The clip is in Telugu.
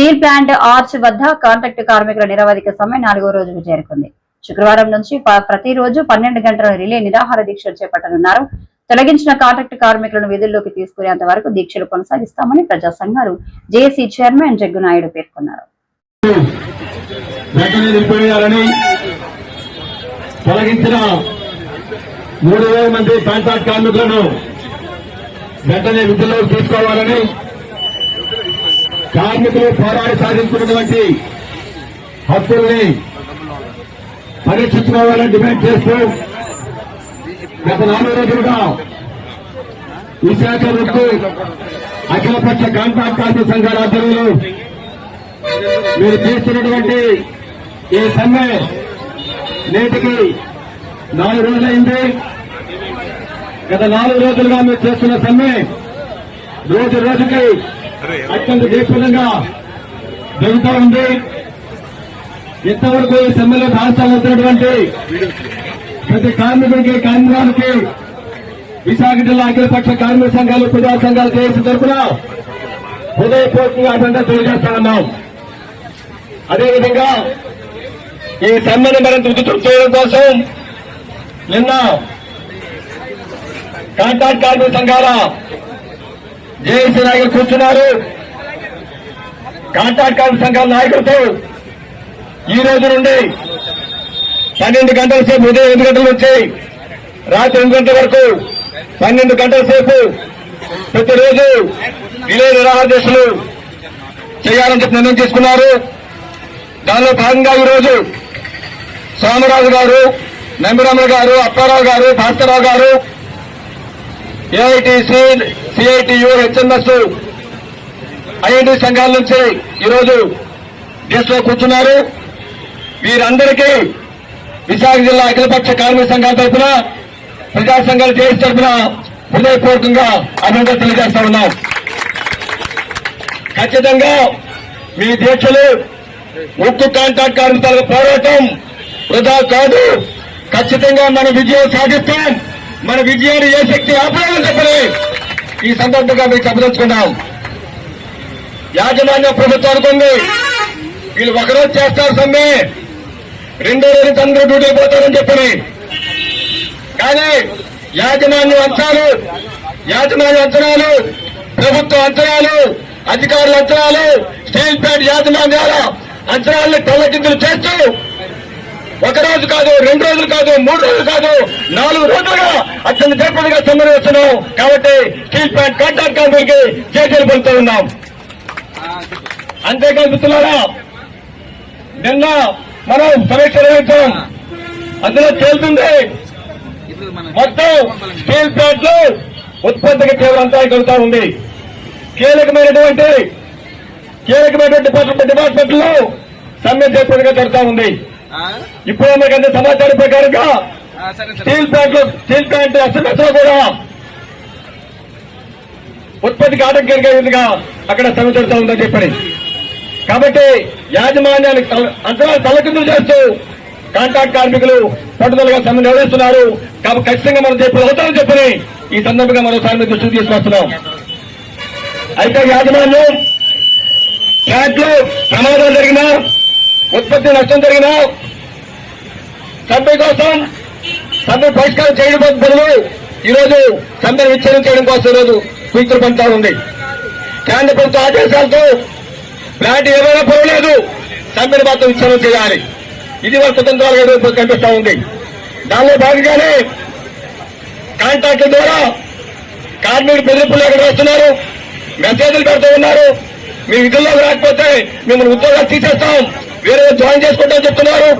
స్టీల్ ప్లాంట్ ఆర్చ్ వద్ద కాంట్రాక్ట్ కార్మికుల నిరవధిక సమ్మె నాలుగో రోజుకు చేరుకుంది. శుక్రవారం నుంచి ప్రతిరోజు పన్నెండు గంటల రిలే నిరాహార దీక్షలు చేపట్టనున్నారు. తొలగించిన కాంట్రాక్ట్ కార్మికులను విధుల్లోకి తీసుకునేంత వరకు దీక్షలు కొనసాగిస్తామని ప్రజా సంఘాలు జేఏసీ చైర్మన్ జగ్గునాయుడు పేర్కొన్నారు. తొలగించిన మూడు వేల మంది కాంట్రాక్ట్ కార్మికులను వెంటనే విధుల్లోకి తీసుకోవాలని కార్మికులు పోరాడి సాధించుకున్నటువంటి హక్కుల్ని పరీక్షించుకోవాలని డిమాండ్ చేస్తూ గత నాలుగు రోజులుగా విశాఖ వృత్తి అఖిలపక్ష కాంట్రాక్ట్ కార్మిక సంఘాల ఆధ్వర్యంలో మీరు చేస్తున్నటువంటి ఈ సమ్మె నేటికి నాలుగు రోజులైంది. గత నాలుగు రోజులుగా మీరు చేస్తున్న సమ్మె రోజు రోజుకి అత్యంత దీక్షంగా జరుగుతూ ఉంది. ఇంతవరకు ఈ సమ్మెలో భాగస్వామ్యమైనటువంటి ప్రతి కార్మికుడికి కార్మికురానికి విశాఖ జిల్లా అఖిలపక్ష కార్మిక సంఘాలు ప్రజా సంఘాలు చేసిన తరఫున హృదయపూర్వకంగా అభినందన తెలియజేస్తా ఉన్నాం. అదేవిధంగా ఈ సమ్మెను మరింత ఉధృతం చేయడం కోసం నిన్న కాంట్రాక్ట్ కార్మిక సంఘాల జేఏసీ నాయకులు కూర్చున్నారు. కాంట్రాక్ట్ కార్మిక సంఘాల నాయకులతో ఈ రోజు నుండి పన్నెండు గంటల సేపు ఉదయం ఎనిమిది గంటల నుంచి రాత్రి ఎనిమిది గంటల వరకు పన్నెండు గంటల సేపు ప్రతిరోజు విలే నిరాహార దీక్షలు చేయాలని చెప్పి నిర్ణయం తీసుకున్నారు. దానిలో భాగంగా ఈరోజు సోమరాజు గారు నంబిరామ గారు అప్పారావు గారు భాస్కరరావు గారు ఏఐటిసి సిఐటియు హెచ్ఎంఎస్ ఐఐటి సంఘాల నుంచి ఈరోజు లో కూర్చున్నారు. వీరందరికీ విశాఖ జిల్లా అఖిలపక్ష కార్మిక సంఘాల తరఫున ప్రజా సంఘాలు జేఎస్ తరఫున హృదయపూర్వకంగా అభినందన తెలియజేస్తా ఉన్నాం. ఖచ్చితంగా మీ దీక్షలు ఉక్కు కాంట్రాక్ట్ కార్మికుల పోరాటం వృధా కాదు. ఖచ్చితంగా మన విజయం సాధిస్తాం. మన విజయాన్ని ఏ శక్తి ఆపలేదని చెప్పని ఈ సందర్భంగా మీకు చెప్పదలుచుకున్నాం. యాజమాన్య ప్రభుత్వానికి ఉంది వీళ్ళు ఒకరోజు చేస్తారు సమ్మె. రెండో రోజు అందరూ డ్యూటీ పోతారని చెప్పని. కానీ యాజమాన్య అంచనాలు యాజమాన్య అంచనాలు ప్రభుత్వ అంచనాలు అధికారుల అంచనాలు స్టీల్ ప్లాంట్ యాజమాన్యాల అంచనాలను తల్లకిందులు చేస్తూ ఒక రోజు కాదు రెండు రోజులు కాదు మూడు రోజులు కాదు నాలుగు రోజులుగా అత్యంత తీవ్రంగా సమ్మెను వస్తున్నాం కాబట్టి స్టీల్ ప్లాంట్ కాంట్రాక్ట్ కార్మికులకి చేతులు పొందుతూ ఉన్నాం. అంతేకాదు మిత్రులారా నిన్న మనం సమీక్ష నిర్వహించాం. అందులో తేలుతుంది మొత్తం స్టీల్ ప్లాంట్లో ఉత్పత్తికి తీవ్ర అంతరాయం కలుగుతా ఉంది. కీలకమైనటువంటి కీలకమైనటువంటి డిపార్ట్మెంట్ డిపార్ట్మెంట్లో సమ్మె చేపట్టుగా జరుగుతూ ఉంది. ఇప్పుడు మనకు అందే సమాచారం ప్రకారంగా స్టీల్ ప్లాంట్లో స్టీల్ ప్లాంట్లో కూడా ఉత్పత్తికి ఆటంకంగా విధంగా అక్కడ సమ్మె జరుగుతూ ఉందని చెప్పని. కాబట్టి యాజమాన్యానికి తల- అంచనాలు తలకిందులు చేస్తూ కాంట్రాక్ట్ కార్మికులు పట్టుదలగా సమ్మె నిర్వహిస్తున్నారు. కాబట్టి ఖచ్చితంగా మనం చెప్పి అవుతామని చెప్పని ఈ సందర్భంగా మరోసారి మీ దృష్టికి తీసుకొస్తున్నాం. అయితే యాజమాన్యం ఫ్లాట్లో ప్రమాదాలు ఉత్పత్తి నష్టం జరిగినా సమ్మె కోసం సమ్మె పరిష్కారం చేయడం బదులు ఈరోజు సమ్మెను విచ్ఛేదం చేయడం కోసం ఈరోజు కూతురు పంచుతా ఉంది. కేంద్ర ప్రభుత్వ ఆదేశాలతో ప్లాంట్ ఏమైనా పోలేదు సమ్మెను మాత్రం విచ్ఛేదం చేయాలి. ఇది వాళ్ళ స్వతంత్రాలు ఈరోజు కనిపిస్తా ఉంది. దానిలో భాగంగానే కాంట్రాక్టుల ద్వారా కార్మికులు బెదిరింపులు ఎక్కడ వస్తున్నారు మెసేజ్లు పెడుతూ ఉన్నారు. మీ విధుల్లోకి రాకపోతే మిమ్మల్ని ఉద్యోగాలు తీసేస్తాం. వేరే జాయిన్ చేసుకుంటామని చెప్తున్నారు.